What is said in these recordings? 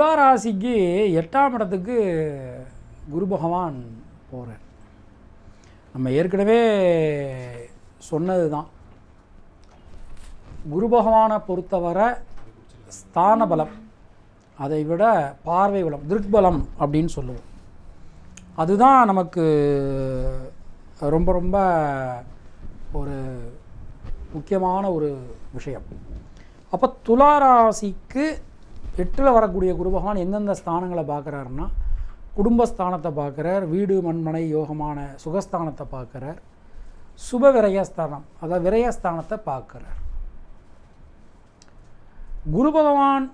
துளாராசிக்கு எட்டாம் இடத்துக்கு குரு பகவான் போகிறார் நம்ம ஏற்கனவே சொன்னது தான் குரு பகவானை பொறுத்தவரை ஸ்தான பலம் அதை விட பார்வை பலம் திருக்பலம் அப்படின்னு சொல்லுவோம். அதுதான் நமக்கு ரொம்ப ரொம்ப ஒரு முக்கியமான ஒரு விஷயம். அப்போ துளாராசிக்கு எட்டில் வரக்கூடிய குரு பகவான் எந்தெந்த ஸ்தானங்களை பார்க்குறாருன்னா குடும்பஸ்தானத்தை பார்க்குறார் வீடு மண்மனை யோகமான சுகஸ்தானத்தை பார்க்குறார் சுப விரயஸ்தானம் அதாவது விரயஸ்தானத்தை பார்க்குறார். குரு பகவான்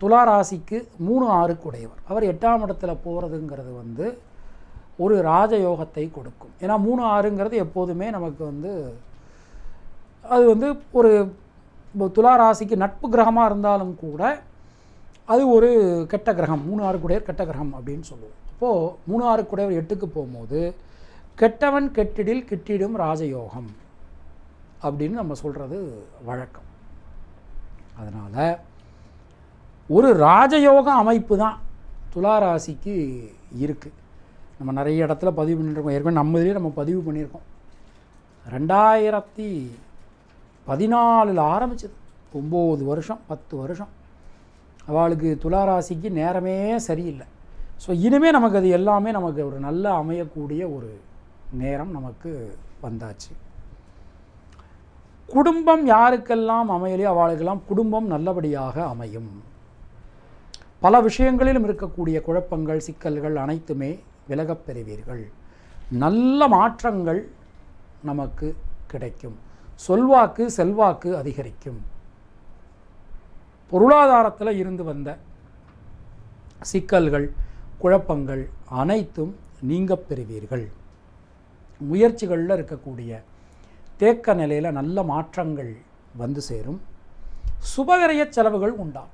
துலா ராசிக்கு மூணு ஆறுக்கு உடையவர் அவர் எட்டாம் இடத்துல போகிறதுங்கிறது வந்து ஒரு ராஜயோகத்தை கொடுக்கும். ஏன்னா மூணு ஆறுங்கிறது எப்போதுமே நமக்கு வந்து அது வந்து ஒரு துலா ராசிக்கு நட்பு கிரகமாக இருந்தாலும் கூட அது ஒரு கெட்ட கிரகம் மூணு ஆறு கெட்ட கிரகம் அப்படின்னு சொல்லுவோம். அப்போது மூணு ஆறு எட்டுக்கு போகும்போது கெட்டவன் கெட்டிடில் கிட்டிடும் ராஜயோகம் அப்படின்னு நம்ம சொல்கிறது வழக்கம். அதனால் ஒரு ராஜயோக அமைப்பு தான் துலா ராசிக்கு இருக்குது நம்ம நிறைய இடத்துல பதிவு பண்ணியிருக்கோம் ஏற்கனவே நம்ம இதுலேயே நம்ம பதிவு பண்ணியிருக்கோம். ரெண்டாயிரத்தி பதினாலில் ஆரம்பிச்சது. ஒம்பது வருஷம் பத்து வருஷம். அவளுக்கு துலா ராசிக்கு நேரமே சரியில்லை. ஸோ இனிமேல் நமக்கு அது எல்லாமே நமக்கு ஒரு நல்ல அமையக்கூடிய ஒரு நேரம் நமக்கு வந்தாச்சு. குடும்பம் யாருக்கெல்லாம் அமையலையோ அவளுக்கெல்லாம் குடும்பம் நல்லபடியாக அமையும். பல விஷயங்களிலும் இருக்கக்கூடிய குழப்பங்கள் சிக்கல்கள் அனைத்துமே விலகப் பெறுவீர்கள். நல்ல மாற்றங்கள் நமக்கு கிடைக்கும். சொல்வாக்கு செல்வாக்கு அதிகரிக்கும். பொருளாதாரத்தில் இருந்து வந்த சிக்கல்கள் குழப்பங்கள் அனைத்தும் நீங்கப் பெறுவீர்கள். முயற்சிகளில் இருக்கக்கூடிய தேக்க நிலையில் நல்ல மாற்றங்கள் வந்து சேரும். சுபகரிய செலவுகள் உண்டாகும்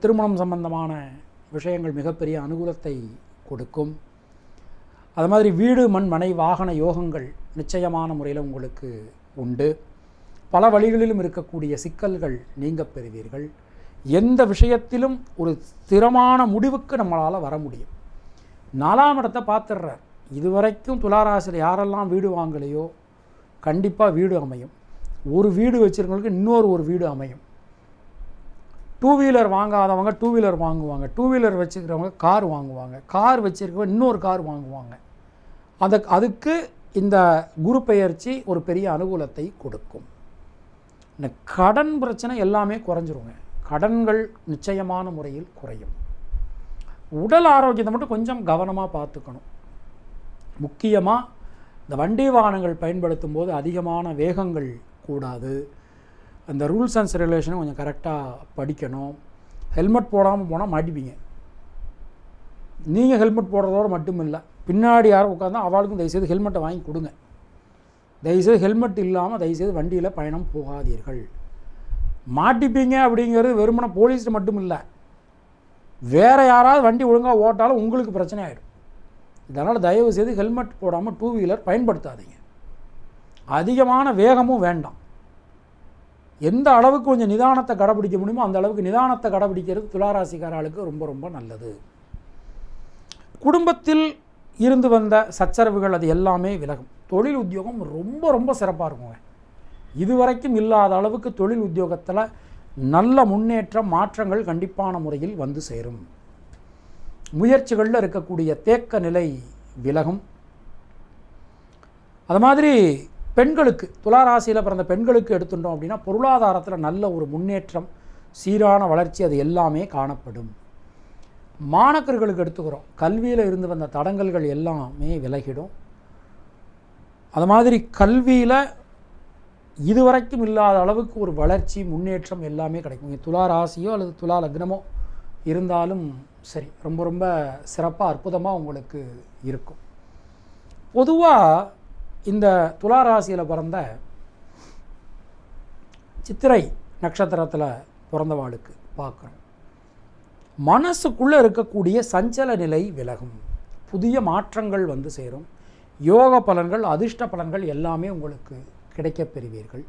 திருமணம் சம்பந்தமான விஷயங்கள் மிகப்பெரிய அனுகூலத்தை கொடுக்கும். அது மாதிரி வீடு மண் மனை வாகன யோகங்கள் நிச்சயமான முறையில் உங்களுக்கு உண்டு. பல வழிகளிலும் இருக்கக்கூடிய சிக்கல்கள் நீங்க பெறுவீர்கள். எந்த விஷயத்திலும் ஒரு ஸ்திரமான முடிவுக்கு நம்மளால் வர முடியும். நாலாம் இடத்தை பார்த்துடுறார். இதுவரைக்கும் துளாராசியில் யாரெல்லாம் வீடு வாங்கலையோ கண்டிப்பாக வீடு அமையும். ஒரு வீடு வச்சுருக்கவங்களுக்கு இன்னொரு ஒரு வீடு அமையும். டூ வீலர் வாங்காதவங்க டூ வீலர் வாங்குவாங்க. டூ வீலர் வச்சுருக்கிறவங்க கார் வாங்குவாங்க. கார் வச்சுருக்கவங்க இன்னொரு கார் வாங்குவாங்க. அதுக்கு அதுக்கு இந்த குரு பெயர்ச்சி ஒரு பெரிய அனுகூலத்தை கொடுக்கும். இந்த கடன் பிரச்சனை எல்லாமே குறைஞ்சிருங்க. கடன்கள் நிச்சயமான முறையில் குறையும். உடல் ஆரோக்கியத்தை மட்டும் கொஞ்சம் கவனமாக பார்த்துக்கணும். முக்கியமாக இந்த வண்டி வாகனங்கள் பயன்படுத்தும் போது அதிகமான வேகங்கள் கூடாது. அந்த ரூல்ஸ் அண்ட் ரெகுலேஷனை கொஞ்சம் கரெக்டாக படிக்கணும். ஹெல்மெட் போடாமல் போனால் மாட்டிப்பீங்க நீங்கள் ஹெல்மெட் போடுறதோடு மட்டும் இல்லை பின்னாடி யாரும் உட்காந்தா அவளுக்கும் தயவுசெய்து ஹெல்மெட்டை வாங்கி கொடுங்க. தயவுசெய்து ஹெல்மெட் இல்லாமல் தயவுசெய்து வண்டியில் பயணம் போகாதீர்கள். மாட்டிப்பீங்க அப்படிங்கிறது வெறுமனே போலீஸ் மட்டும் இல்லை. வேறு யாராவது வண்டி ஒழுங்காக ஓட்டாலும் உங்களுக்கு பிரச்சனை ஆகிடும் இதனால் தயவு செய்து ஹெல்மெட் போடாமல் டூ வீலர் பயன்படுத்தாதீங்க. அதிகமான வேகமும் வேண்டாம். எந்த அளவுக்கு கொஞ்சம் நிதானத்தை கடைபிடிக்க முடியுமோ அந்த அளவுக்கு நிதானத்தை கடைபிடிக்கிறது துளாராசிக்காராளுக்கு ரொம்ப ரொம்ப நல்லது. குடும்பத்தில் இருந்து வந்த சச்சரவுகள் அது எல்லாமே விலகும். தொழில் உத்தியோகம் ரொம்ப ரொம்ப சிறப்பாக இருக்குங்க. இதுவரைக்கும் இல்லாத அளவுக்கு தொழில் உத்தியோகத்தில் நல்ல முன்னேற்றம் மாற்றங்கள் கண்டிப்பான முறையில் வந்து சேரும். முயற்சிகளில் இருக்கக்கூடிய தேக்க நிலை விலகும். அது மாதிரி பெண்களுக்கு துளாராசியில் பிறந்த பெண்களுக்கு எடுத்துட்டோம் அப்படின்னா பொருளாதாரத்தில் நல்ல ஒரு முன்னேற்றம் சீரான வளர்ச்சி அது எல்லாமே காணப்படும். மாணக்கர்களுக்கு எடுத்துக்கிறோம். கல்வியில் இருந்து வந்த தடங்கல்கள் எல்லாமே விலகிடும். அது மாதிரி கல்வியில் இதுவரைக்கும் இல்லாத அளவுக்கு ஒரு வளர்ச்சி முன்னேற்றம் எல்லாமே கிடைக்கும். இங்கே துலா ராசியோ அல்லது துலா லக்னமோ இருந்தாலும் சரி ரொம்ப ரொம்ப சிறப்பாக அற்புதமாக உங்களுக்கு இருக்கும். பொதுவாக இந்த துலா ராசியில் பிறந்த சித்திரை நட்சத்திரத்தில் பிறந்தவாளுக்கு பார்க்குறோம். மனசுக்குள்ளே இருக்கக்கூடிய சஞ்சல நிலை விலகும். புதிய மாற்றங்கள் வந்து சேரும். யோக பலன்கள் அதிர்ஷ்ட பலன்கள் எல்லாமே உங்களுக்கு கிடைக்கப் பெறுவீர்கள்.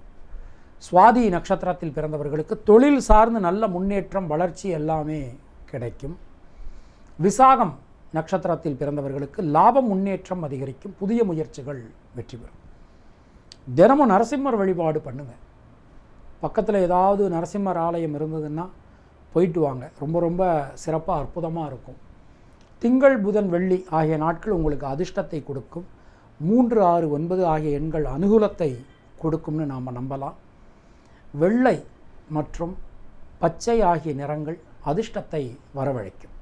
சுவாதி நட்சத்திரத்தில் பிறந்தவர்களுக்கு தொழில் சார்ந்து நல்ல முன்னேற்றம் வளர்ச்சி எல்லாமே கிடைக்கும். விசாகம் நட்சத்திரத்தில் பிறந்தவர்களுக்கு லாபம் முன்னேற்றம் அதிகரிக்கும். புதிய முயற்சிகள் வெற்றி பெறும். தினமும் நரசிம்மர் வழிபாடு பண்ணுங்கள் பக்கத்தில் ஏதாவது நரசிம்மர் ஆலயம் இருந்ததுன்னா போயிட்டு வாங்க. ரொம்ப ரொம்ப சிறப்பாக அற்புதமாக இருக்கும். திங்கள் புதன் வெள்ளி ஆகிய நாட்கள் உங்களுக்கு அதிர்ஷ்டத்தை கொடுக்கும். மூன்று ஆறு ஒன்பது ஆகிய எண்கள் அனுகூலத்தை கொடுக்கும்னு நாம் நம்பலாம். வெள்ளை மற்றும் பச்சை ஆகிய நிறங்கள் அதிர்ஷ்டத்தை வரவழைக்கும்.